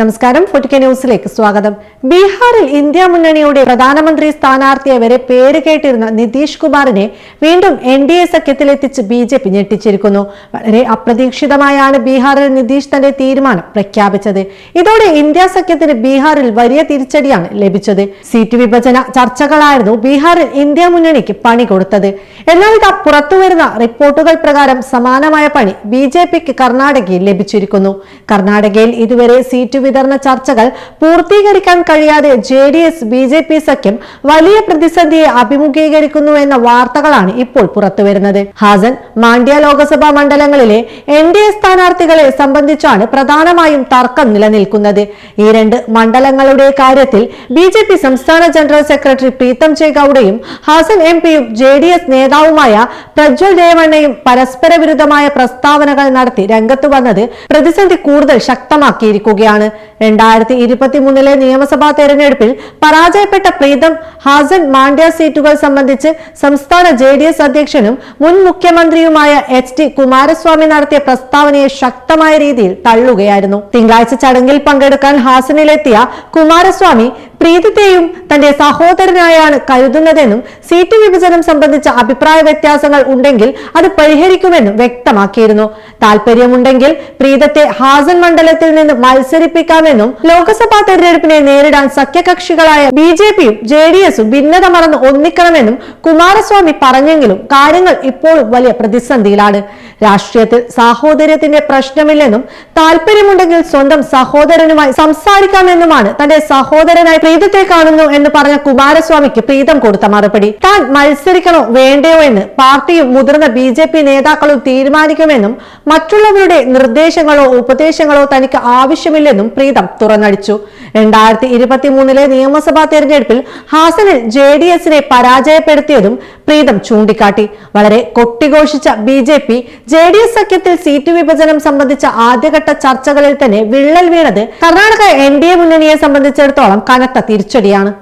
നമസ്കാരം ഫോർട്ടിക്ക ന്യൂസിലേക്ക് സ്വാഗതം. ബീഹാറിൽ ഇന്ത്യ മുന്നണിയുടെ പ്രധാനമന്ത്രി സ്ഥാനാർത്ഥിയെ വരെ പേര് കേട്ടിരുന്ന നിതീഷ് കുമാറിനെ വീണ്ടും എൻ ഡി എ സഖ്യത്തിലെത്തിച്ച് ബി ജെ പി ഞെട്ടിച്ചിരിക്കുന്നു. വളരെ അപ്രതീക്ഷിതമായാണ് ബീഹാറിൽ നിതീഷ് തന്റെ തീരുമാനം പ്രഖ്യാപിച്ചത്. ഇതോടെ ഇന്ത്യ സഖ്യത്തിന് ബീഹാറിൽ വലിയ തിരിച്ചടിയാണ് ലഭിച്ചത്. സീറ്റ് വിഭജന ചർച്ചകളായിരുന്നു ബീഹാറിൽ ഇന്ത്യ മുന്നണിക്ക് പണി കൊടുത്തത്. എന്നാൽ ഇത് പുറത്തുവരുന്ന റിപ്പോർട്ടുകൾ പ്രകാരം സമാനമായ പണി ബി ജെ പിക്ക് കർണാടകയിൽ ലഭിച്ചിരിക്കുന്നു. കർണാടകയിൽ ഇതുവരെ സീറ്റ് വിതരണ ചർച്ചകൾ പൂർത്തീകരിക്കാൻ കഴിയാതെ J D S B J P സഖ്യം വലിയ പ്രതിസന്ധിയെ അഭിമുഖീകരിക്കുന്നു എന്ന വാർത്തകളാണ് ഇപ്പോൾ പുറത്തുവരുന്നത്. ഹാസൻ മാണ്ഡ്യ ലോക്സഭാ മണ്ഡലങ്ങളിലെ എൻ ഡി എ സ്ഥാനാർത്ഥികളെ സംബന്ധിച്ചാണ് പ്രധാനമായും തർക്കം നിലനിൽക്കുന്നത്. ഈ രണ്ട് മണ്ഡലങ്ങളുടെ കാര്യത്തിൽ ബി ജെ പി സംസ്ഥാന ജനറൽ സെക്രട്ടറി പ്രീതം ജെ ഗൌഡയും ഹാസൻ എം പിയും ജെ ഡി എസ് നേതാവുമായ പ്രജ്വൽ രേവണ്ണയും പരസ്പര വിരുദ്ധമായ പ്രസ്താവനകൾ നടത്തി രംഗത്ത് വന്നത് പ്രതിസന്ധി കൂടുതൽ ശക്തമാക്കിയിരിക്കുകയാണ്. രണ്ടായിരത്തി ഇരുപത്തി മൂന്നിലെ നിയമസഭാ തെരഞ്ഞെടുപ്പിൽ പരാജയപ്പെട്ട പ്രീതം ഹാസൻ മാണ്ഡ്യ സീറ്റുകൾ സംബന്ധിച്ച് സംസ്ഥാന ജെ ഡി എസ് അധ്യക്ഷനും മുൻ മുഖ്യമന്ത്രിയുമായ എച്ച് ഡി കുമാരസ്വാമി നടത്തിയ പ്രസ്താവനയെ ശക്തമായ രീതിയിൽ തള്ളുകയായിരുന്നു. തിങ്കളാഴ്ച ചടങ്ങിൽ പങ്കെടുക്കാൻ ഹാസനിലെത്തിയ കുമാരസ്വാമി പ്രീതിത്തെയും തന്റെ സഹോദരനായാണ് കരുതുന്നതെന്നും സീറ്റ് വിഭജനം സംബന്ധിച്ച അഭിപ്രായ വ്യത്യാസങ്ങൾ ഉണ്ടെങ്കിൽ അത് പരിഹരിക്കുമെന്നും വ്യക്തമാക്കിയിരുന്നു. താല്പര്യമുണ്ടെങ്കിൽ പ്രീതത്തെ ഹാസൻ മണ്ഡലത്തിൽ നിന്ന് മത്സരിപ്പിക്കാമെന്നും ലോക്സഭാ തെരഞ്ഞെടുപ്പിനെ നേരിടാൻ സഖ്യകക്ഷികളായ ബി ജെ പിയും ജെ ഡി എസും ഭിന്നത മറന്ന് ഒന്നിക്കണമെന്നും കുമാരസ്വാമി പറഞ്ഞെങ്കിലും കാര്യങ്ങൾ ഇപ്പോഴും വലിയ പ്രതിസന്ധിയിലാണ്. രാഷ്ട്രീയത്തിൽ സാഹോദര്യത്തിന്റെ പ്രശ്നമില്ലെന്നും താല്പര്യമുണ്ടെങ്കിൽ സ്വന്തം സഹോദരനുമായി സംസാരിക്കാമെന്നുമാണ് തന്റെ സഹോദരനായി പ്രീതത്തെ കാണുന്നു എന്ന് പറഞ്ഞ കുമാരസ്വാമിക്ക് പ്രീതം കൊടുത്ത മറുപടി. താൻ മത്സരിക്കണോ വേണ്ടയോ എന്ന് പാർട്ടിയും മുതിർന്ന ബി ജെ പി നേതാക്കളും തീരുമാനിക്കുമെന്നും മറ്റുള്ളവരുടെ നിർദ്ദേശങ്ങളോ ഉപദേശങ്ങളോ തനിക്ക് ആവശ്യമില്ലെന്നും പ്രീതം തുറന്നടിച്ചു. രണ്ടായിരത്തി ഇരുപത്തി മൂന്നിലെ നിയമസഭാ തെരഞ്ഞെടുപ്പിൽ ഹാസനിൽ ജെ ഡി എസിനെ പരാജയപ്പെടുത്തിയതും പ്രീതം ചൂണ്ടിക്കാട്ടി. വളരെ കൊട്ടിഘോഷിച്ച B J P J D S സഖ്യത്തിൽ seat വിഭജനം സംബന്ധിച്ച ആദ്യഘട്ട ചർച്ചകളിൽ തന്നെ വിള്ളൽ വീണത് കർണാടക എൻ ഡി എ മുന്നണിയെ സംബന്ധിച്ചിടത്തോളം കനത്ത തിരിച്ചടിയാണ്.